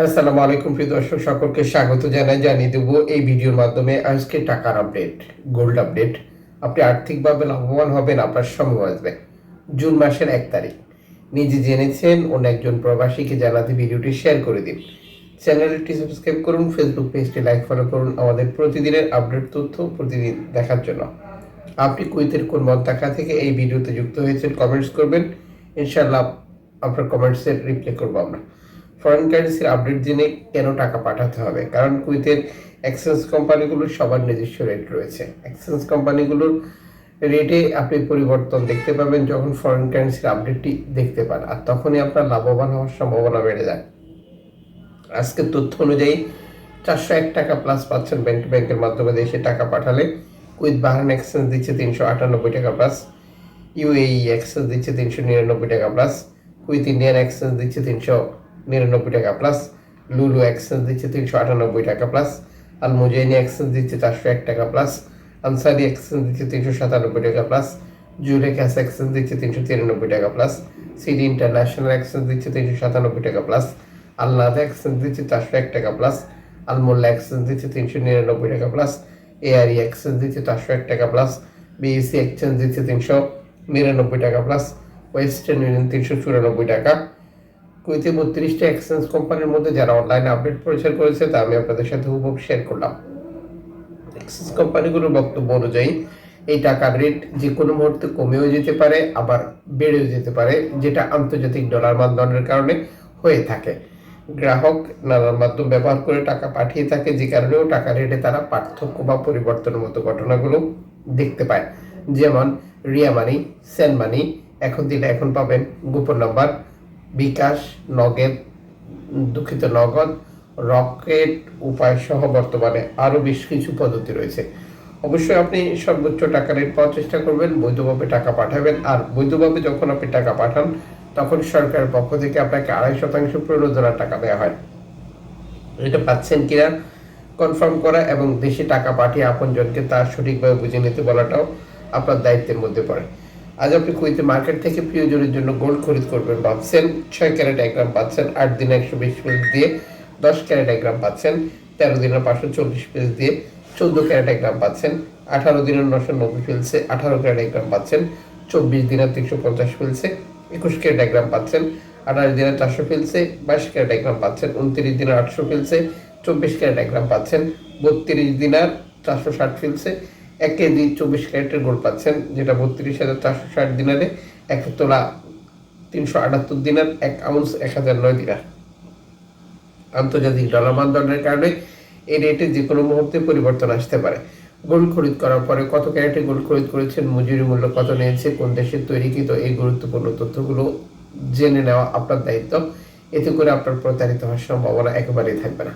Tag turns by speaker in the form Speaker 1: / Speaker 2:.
Speaker 1: আসসালামু আলাইকুম প্রিয় দর্শক, সকলকে স্বাগত জানাই, জানিয়ে দেব এই ভিডিওর মাধ্যমে আজকে টাকার আপডেট গোল্ড আপডেট আপনি আর্থিকভাবে লাভবান হবেন, আপনার সময় আসবে জুন মাসের এক তারিখ। নিজে জেনেছেন, অন্য একজন প্রবাসীকে জানাতে ভিডিওটি শেয়ার করে দিন। চ্যানেলটি সাবস্ক্রাইব করুন ফেসবুক পেজটি লাইক ফলো করুন, আমাদের প্রতিদিনের আপডেট তথ্য প্রতিদিন দেখার জন্য। আপনি কুইতের কোন মন্তাকা থেকে এই ভিডিওতে যুক্ত হয়েছেন কমেন্টস করবেন। ইনশাল্লাহ আপনার কমেন্টসের রিপ্লাই করব আমরা। ফরেন কারেন্সির আপডেট জেনে কেন টাকা পাঠাতে হবে? কারণ কুইতের এক্সচেঞ্জ কোম্পানিগুলোর সবার নিজস্ব রেট রয়েছে। এক্সচেঞ্জ কোম্পানিগুলোর রেটে আপনি পরিবর্তন দেখতে পাবেন যখন ফরেন কারেন্সির আপডেটটি দেখতে পান। আর তখনই আপনার লাভবান হওয়ার সম্ভাবনা বেড়ে যায়। আজকের তথ্য অনুযায়ী চারশো এক টাকা প্লাস পাচ্ছেন ব্যাংক ব্যাংকের মাধ্যমে দেশে টাকা পাঠালে। কুইথ বাহারান এক্সচেঞ্জ দিচ্ছে তিনশো আটানব্বই টাকা প্লাস ইউএই এক্সচেঞ্জ দিচ্ছে তিনশো নিরানব্বই টাকা প্লাস কুইথ ইন্ডিয়ান এক্সচেঞ্জ দিচ্ছে তিনশো নিরানব্বই টাকা প্লাস লুলু এক্সচেঞ্জ দিচ্ছে তিনশো আটানব্বই টাকা প্লাস আল মুজাইনি এক্সচেঞ্জ দিচ্ছে চারশো এক টাকা প্লাস আনসারি এক্সচেঞ্জ দিচ্ছে তিনশো সাতানব্বই টাকা প্লাস জুরেকাস এক্সচেঞ্জ দিচ্ছে তিনশো তিরানব্বই টাকা প্লাস সিটি ইন্টারন্যাশনাল এক্সচেঞ্জ দিচ্ছে তিনশো সাতানব্বই টাকা প্লাস আলনাদ এক্সচেঞ্জ দিচ্ছে চারশো এক টাকা প্লাস আলমোল্লা এক্সচেঞ্জ দিচ্ছে তিনশো নিরানব্বই টাকা প্লাস এআরই এক্সচেঞ্জ দিচ্ছে চারশো এক টাকা প্লাস বিএসসি এক্সচেঞ্জ দিচ্ছে তিনশো নিরানব্বই টাকা প্লাস ওয়েস্টার্ন ইউনিয়ন তিনশো চুরানব্বই টাকা কুইতে বত্রিশটা এক্সচেঞ্জ কোম্পানির মধ্যে যারা অনলাইনে আপডেট প্রচার করেছে, তা আমি আপনাদের সাথে উপভোগ শেয়ার করলাম। এক্সচেঞ্জ কোম্পানিগুলোর বক্তব্য অনুযায়ী, এই টাকার রেট যে কোনো মুহূর্তে কমেও যেতে পারে, আবার বেড়েও যেতে পারে, যেটা আন্তর্জাতিক ডলার মানদণ্ডের কারণে হয়ে থাকে। গ্রাহক নানান মাধ্যম ব্যবহার করে টাকা পাঠিয়ে থাকে, যে কারণেও টাকা রেটে তারা পার্থক্য বা পরিবর্তনের মতো ঘটনাগুলো দেখতে পায়। যেমন, রিয়া মানি সেন মানি, এখন দিলে এখন পাবেন গোপন নাম্বার বিকাশ, নগদ, দুঃখিত, নগদ, রকেট, উপায় সহ বর্তমানে আরও বেশ কিছু পদ্ধতি রয়েছে। অবশ্যই আপনি সর্বোচ্চ টাকা রেট পাওয়ার চেষ্টা করবেন, বৈধভাবে টাকা পাঠাবেন। আর বৈধভাবে যখন আপনি টাকা পাঠান, তখন সরকারের পক্ষ থেকে আপনাকে আড়াই শতাংশ প্রণোদনার টাকা দেওয়া হয়। এটা পাচ্ছেন কিনা, কনফার্ম করা এবং দেশে টাকা পাঠিয়ে আপনজনকে তার সঠিকভাবে বুঝে নিতে বলাটাও আপনার দায়িত্বের মধ্যে পড়ে। আজ আপনি কুইতে মার্কেট থেকে প্রিয়জনের জন্য গোল্ড খরিদ করবেন ভাবছেন, ছয় ক্যারেট এক গ্রাম পাচ্ছেন, আট দিনে একশো বিশ পিস দিয়ে দশ ক্যারেট এক গ্রাম পাচ্ছেন, তেরো দিনের পাঁচশো চল্লিশ পিস দিয়ে চোদ্দ ক্যারেট এক গ্রাম পাচ্ছেন, আঠারো দিনের নশো নব্বই ফিলসে আঠারো ক্যারেট এক গ্রাম পাচ্ছেন, চব্বিশ দিনের তিনশো পঞ্চাশ ফিলসে একুশ ক্যারেট এক গ্রাম পাচ্ছেন, আঠাশ দিনের চারশো ফিলসে বাইশ ক্যারেট এক গ্রাম পাচ্ছেন, উনত্রিশ দিনের আটশো ফিলসে চব্বিশ ক্যারেট এক গ্রাম পাচ্ছেন, বত্রিশ দিনার চারশো ষাট ফিলসে এক কেজি চব্বিশ ক্যারেটের গোল্ড পাচ্ছেন, যেটা বত্রিশ হাজার চারশো ষাট দিনারে, এক তোলা তিনশো আটাত্তর দিনার, এক আউন্স এক হাজার নয় দিনার। আন্তর্জাতিক ডলার মানদণ্ডের কারণে এই রেটে যে কোনো মুহূর্তে পরিবর্তন আসতে পারে। গোল্ড খরিদ করার পরে কত ক্যারেটে গোল্ড খরিদ করেছেন, মজুরি মূল্য কত নিয়েছে, কোন দেশের তৈরিকৃত এই গুরুত্বপূর্ণ তথ্যগুলো জেনে নেওয়া আপনার দায়িত্ব। এতে করে আপনার প্রতারিত হওয়ার সম্ভাবনা একেবারেই থাকবে না।